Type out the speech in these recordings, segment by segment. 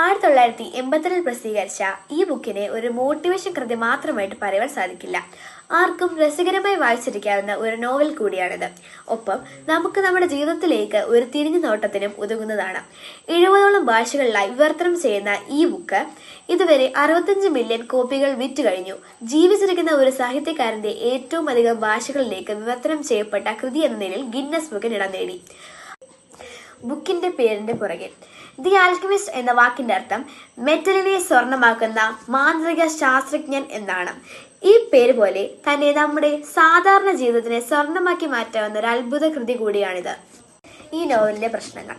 ആയിരത്തി തൊള്ളായിരത്തി എൺപത്തിരണ്ടിൽ പ്രസിദ്ധീകരിച്ച ഈ ബുക്കിനെ ഒരു മോട്ടിവേഷൻ കൃതി മാത്രമായിട്ട് പറയുവാൻ സാധിക്കില്ല. ആർക്കും രസകരമായി വായിച്ചിരിക്കാവുന്ന ഒരു നോവൽ കൂടിയാണിത്. ഒപ്പം നമുക്ക് നമ്മുടെ ജീവിതത്തിലേക്ക് ഒരു തിരിഞ്ഞു നോട്ടത്തിനും ഉതകുന്നതാണ്. എഴുപതോളം ഭാഷകളിലായി വിവർത്തനം ചെയ്യുന്ന ഈ ബുക്ക് ഇതുവരെ അറുപത്തഞ്ച് മില്യൺ കോപ്പികൾ വിറ്റ് കഴിഞ്ഞു. ജീവിച്ചിരിക്കുന്ന ഒരു സാഹിത്യകാരന്റെ ഏറ്റവും അധികം ഭാഷകളിലേക്ക് വിവർത്തനം ചെയ്യപ്പെട്ട കൃതി എന്ന നിലയിൽ ഗിന്നസ് ബുക്കിന് ഇടം നേടി. ബുക്കിന്റെ പേരിന്റെ പുറകെ. ദി ആൽക്കമിസ്റ്റ് എന്ന വാക്കിന്റെ അർത്ഥം മെറ്റലിനെ സ്വർണമാക്കുന്ന മാന്ത്രിക ശാസ്ത്രജ്ഞൻ എന്നാണ്. ഈ പേര് പോലെ തന്നെ നമ്മുടെ സാധാരണ ജീവിതത്തിനെ സ്വർണമാക്കി മാറ്റാവുന്ന ഒരു അത്ഭുത കൃതി കൂടിയാണിത്. ഈ നോവലിലെ പ്രശ്നങ്ങൾ.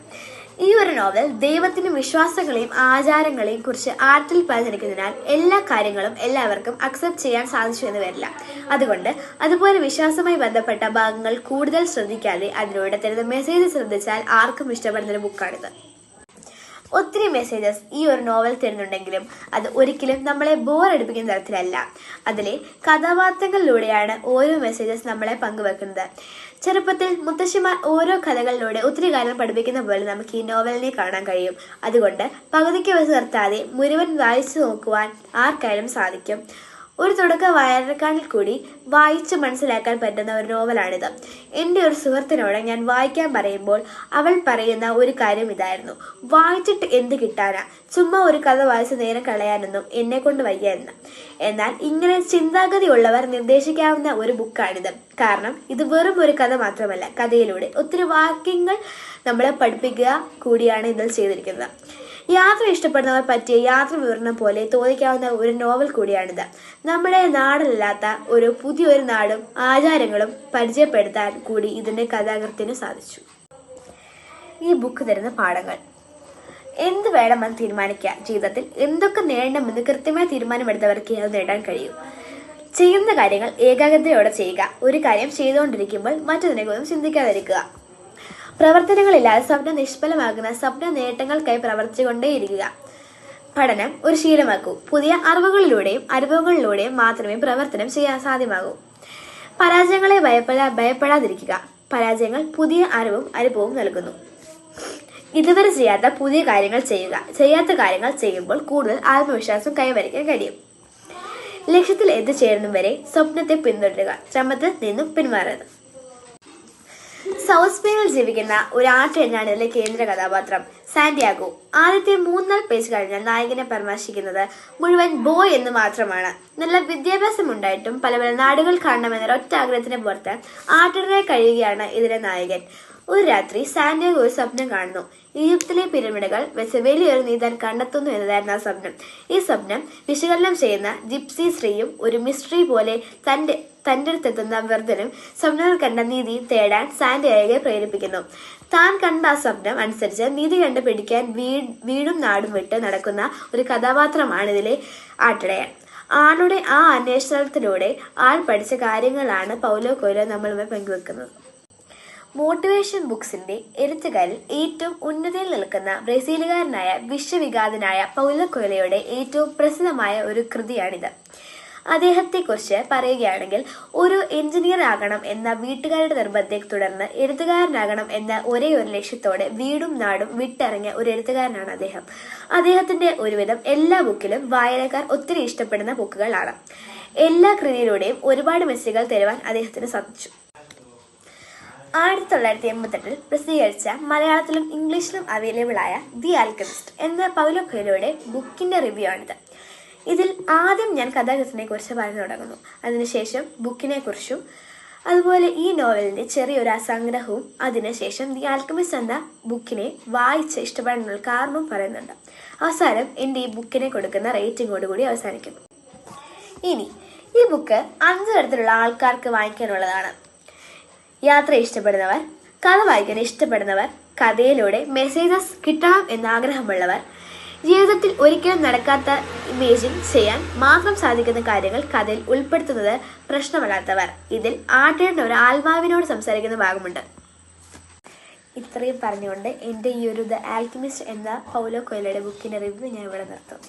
ഈ ഒരു നോവൽ ദൈവത്തിനും വിശ്വാസങ്ങളെയും ആചാരങ്ങളെയും കുറിച്ച് ആർട്ടിൽ പറഞ്ഞിരിക്കുന്നതിനാൽ എല്ലാ കാര്യങ്ങളും എല്ലാവർക്കും അക്സെപ്റ്റ് ചെയ്യാൻ സാധിച്ചു എന്ന് വരില്ല. അതുകൊണ്ട് അതുപോലെ വിശ്വാസവുമായി ബന്ധപ്പെട്ട ഭാഗങ്ങൾ കൂടുതൽ ശ്രദ്ധിക്കാതെ അതിലൂടെ തരുന്ന മെസ്സേജ് ശ്രദ്ധിച്ചാൽ ആർക്കും ഇഷ്ടപ്പെടുന്ന ഒരു ബുക്കാണിത് ഒത്തിരി മെസ്സേജസ് ഈ ഒരു നോവൽ തരുന്നുണ്ടെങ്കിലും അത് ഒരിക്കലും നമ്മളെ ബോറടിപ്പിക്കുന്ന തരത്തിലല്ല. അതിലെ കഥാപാത്രങ്ങളിലൂടെയാണ് ഓരോ മെസ്സേജസ് നമ്മളെ പങ്കുവെക്കുന്നത്. ചെറുപ്പത്തിൽ മുത്തശ്ശിമാർ ഓരോ കഥകളിലൂടെ ഒത്തിരി കാര്യം പഠിപ്പിക്കുന്ന പോലെ നമുക്ക് ഈ നോവലിനെ കാണാൻ കഴിയും. അതുകൊണ്ട് പകുതിക്ക് വെച്ച് നിർത്താതെ മുഴുവൻ വായിച്ചു നോക്കുവാൻ ആർക്കായാലും സാധിക്കും. ഒരു തുടക്ക വായനക്കാരിൽ കൂടി വായിച്ച് മനസ്സിലാക്കാൻ പറ്റുന്ന ഒരു നോവലാണിത്. എന്റെ ഒരു സുഹൃത്തിനോട് ഞാൻ വായിക്കാൻ പറയുമ്പോൾ അവൾ പറയുന്ന ഒരു കാര്യം ഇതായിരുന്നു. വായിച്ചിട്ട് എന്ത് കിട്ടാനാ? ചുമ്മാ ഒരു കഥ വായിച്ച് നേരെ കളയാനൊന്നും എന്നെ കൊണ്ട് വയ്യ എന്ന്. എന്നാൽ ഇങ്ങനെ ചിന്താഗതി ഉള്ളവർ നിർദ്ദേശിക്കാവുന്ന ഒരു ബുക്കാണിത്. കാരണം ഇത് വെറും ഒരു കഥ മാത്രമല്ല കഥയിലൂടെ ഒത്തിരി വാക്യങ്ങൾ നമ്മളെ പഠിപ്പിക്കുക കൂടിയാണ് ഇതിൽ ചെയ്തിരിക്കുന്നത്. യാത്ര ഇഷ്ടപ്പെടുന്നവർ പറ്റിയ യാത്ര വിവരണം പോലെ തോന്നിക്കാവുന്ന ഒരു നോവൽ കൂടിയാണിത്. നമ്മുടെ നാടിലല്ലാത്ത ഒരു പുതിയൊരു നാടും ആചാരങ്ങളും പരിചയപ്പെടുത്താൻ കൂടി ഇതിന്റെ കഥാകൃത്തിന് സാധിച്ചു. ഈ ബുക്ക് തരുന്ന പാഠങ്ങൾ. എന്ത് വേണമെന്ന് തീരുമാനിക്കുക ജീവിതത്തിൽ എന്തൊക്കെ നേടണമെന്ന് കൃത്യമായ തീരുമാനമെടുത്തവർക്ക് അത് നേടാൻ കഴിയും. ചെയ്യുന്ന കാര്യങ്ങൾ ഏകാഗ്രതയോടെ ചെയ്യുക. ഒരു കാര്യം ചെയ്തുകൊണ്ടിരിക്കുമ്പോൾ മറ്റതിനെക്കുറിച്ച് ചിന്തിക്കാതിരിക്കുക. പ്രവർത്തനങ്ങളില്ലാതെ സ്വപ്നം നിഷ്ഫലമാകുന്ന സ്വപ്ന നേട്ടങ്ങൾക്കായി പ്രവർത്തിച്ചുകൊണ്ടേയിരിക്കുക. പഠനം ഒരു ശീലമാക്കൂ. പുതിയ അറിവുകളിലൂടെയും അനുഭവങ്ങളിലൂടെയും മാത്രമേ പ്രവർത്തനം ചെയ്യാൻ സാധ്യമാകൂ. പരാജയങ്ങളെ ഭയപ്പെടാ ഭയപ്പെടാതിരിക്കുക. പരാജയങ്ങൾ പുതിയ അറിവും അനുഭവവും നൽകുന്നു. ഇതുവരെ ചെയ്യാത്ത പുതിയ കാര്യങ്ങൾ ചെയ്യുക. ചെയ്യാത്ത കാര്യങ്ങൾ ചെയ്യുമ്പോൾ കൂടുതൽ ആത്മവിശ്വാസം കൈവരിക്കാൻ കഴിയും. ലക്ഷ്യത്തിൽ എത്തിച്ചേരുന്നവരെ വരെ സ്വപ്നത്തെ പിന്തുടരുക. ശ്രമത്തിൽ നിന്നും പിന്മാറരുത് സൗത്ത് സ്പെയിനിൽ ജീവിക്കുന്ന ഒരു ആട്ടിനാണ് ഇതിലെ കേന്ദ്ര കഥാപാത്രം. സാന്റിയാഗോ. ആദ്യത്തെ മൂന്നാൽ പേജ് കഴിഞ്ഞാൽ നായകനെ പരാമർശിക്കുന്നത് മുഴുവൻ ബോയ് എന്ന് മാത്രമാണ്. നല്ല വിദ്യാഭ്യാസം ഉണ്ടായിട്ടും പല പല നാടുകൾ കാണണമെന്ന ഒറ്റ ആഗ്രഹത്തിന് പുറത്ത് ആട്ടിടനായി കഴിയുകയാണ് ഇതിലെ നായകൻ. ഒരു രാത്രി സാന്റിയാഗോ ഒരു സ്വപ്നം കാണുന്നു. ഈജിപ്തിലെ പിരമിഡുകൾ വെച്ച് വലിയൊരു നീതാൻ കണ്ടെത്തുന്നു എന്നതായിരുന്നു ആ സ്വപ്നം. ഈ സ്വപ്നം വിശകലനം ചെയ്യുന്ന ജിപ്സി സ്ത്രീയും ഒരു മിസ്റ്ററി പോലെ തന്റെ തന്റെ അടുത്തെത്തുന്ന വെർദ്ധനും സ്വപ്നങ്ങൾ കണ്ട നീതി തേടാൻ സാന്റിയാഗോയെ പ്രേരിപ്പിക്കുന്നു. താൻ കണ്ട ആ സ്വപ്നം അനുസരിച്ച് നീതി കണ്ടുപിടിക്കാൻ പിടിക്കാൻ വീടും നാടും വിട്ട് നടക്കുന്ന ഒരു കഥാപാത്രമാണ് ഇതിലെ ആട്ടിടയൻ. ആളുടെ ആ അന്വേഷണത്തിലൂടെ ആൾ പഠിച്ച കാര്യങ്ങളാണ് പൗലോ കൊയ്ലോ നമ്മളുമായി പങ്കുവെക്കുന്നത്. മോട്ടിവേഷൻ ബുക്സിന്റെ എഴുത്തുകാരിൽ ഏറ്റവും ഉന്നതിയിൽ നിൽക്കുന്ന ബ്രസീലുകാരനായ വിശ്വവിഖ്യാതനായ പൗലോ കൊയലയുടെ ഏറ്റവും പ്രസിദ്ധമായ ഒരു കൃതിയാണിത്. അദ്ദേഹത്തെക്കുറിച്ച് പറയുകയാണെങ്കിൽ ഒരു എഞ്ചിനീയർ ആകണം എന്ന വീട്ടുകാരുടെ നിർബന്ധത്തെ തുടർന്ന് എഴുത്തുകാരനാകണം എന്ന ഒരേ ഒരു ലക്ഷ്യത്തോടെ വീടും നാടും വിട്ടിറങ്ങിയ ഒരു എഴുത്തുകാരനാണ് അദ്ദേഹം. അദ്ദേഹത്തിന്റെ ഒരുവിധം എല്ലാ ബുക്കിലും വായനക്കാർ ഒത്തിരി ഇഷ്ടപ്പെടുന്ന ബുക്കുകളാണ്. എല്ലാ കൃതിയിലൂടെയും ഒരുപാട് മെസ്സേജുകൾ തരുവാൻ അദ്ദേഹത്തിന് സാധിച്ചു. ആയിരത്തി തൊള്ളായിരത്തി എൺപത്തെട്ടിൽ പ്രസിദ്ധീകരിച്ച മലയാളത്തിലും ഇംഗ്ലീഷിലും അവൈലബിൾ ആയ ദി ആൽക്കമിസ്റ്റ് എന്ന പൗലോ കൊയിലോയുടെ ബുക്കിന്റെ റിവ്യൂ ആണിത്. ഇതിൽ ആദ്യം ഞാൻ കഥാകൃത്തിനെ കുറിച്ച് പറഞ്ഞു തുടങ്ങുന്നു. അതിനുശേഷം ബുക്കിനെ കുറിച്ചും അതുപോലെ ഈ നോവലിന്റെ ചെറിയൊരു അസംഗ്രഹവും അതിനുശേഷം ദി ആൽക്കമിസ്റ്റ് എന്ന ബുക്കിനെ വായിച്ച് ഇഷ്ടപ്പെടാനുള്ള കാരണവും പറയുന്നുണ്ട്. അവസാനം എന്റെ ഈ ബുക്കിനെ കൊടുക്കുന്ന റേറ്റിംഗോടുകൂടി അവസാനിക്കുന്നു. ഇനി ഈ ബുക്ക് അഞ്ച് തരത്തിലുള്ള ആൾക്കാർക്ക് വായിക്കാനുള്ളതാണ് യാത്ര ഇഷ്ടപ്പെടുന്നവർ കഥ വായിക്കാൻ ഇഷ്ടപ്പെടുന്നവർ കഥയിലൂടെ മെസ്സേജസ് കിട്ടണം എന്ന ആഗ്രഹമുള്ളവർ ജീവിതത്തിൽ ഒരിക്കലും നടക്കാത്ത ഇമേജിൻ ചെയ്യാൻ മാത്രം സാധിക്കുന്ന കാര്യങ്ങൾ കഥയിൽ ഉൾപ്പെടുത്തുന്നത് പ്രശ്നമല്ലാത്തവർ. ഇതിൽ ആട്ടേണ്ട ഒരു ആത്മാവിനോട് സംസാരിക്കുന്ന ഭാഗമുണ്ട്. ഇത്രയും പറഞ്ഞുകൊണ്ട് എന്റെ ഈ ഒരു ദ ആൽക്കിമിസ്റ്റ് എന്ന പൗലോ കൊയിലയുടെ ബുക്കിന്റെ റിവ്യൂ ഞാൻ ഇവിടെ നിർത്തും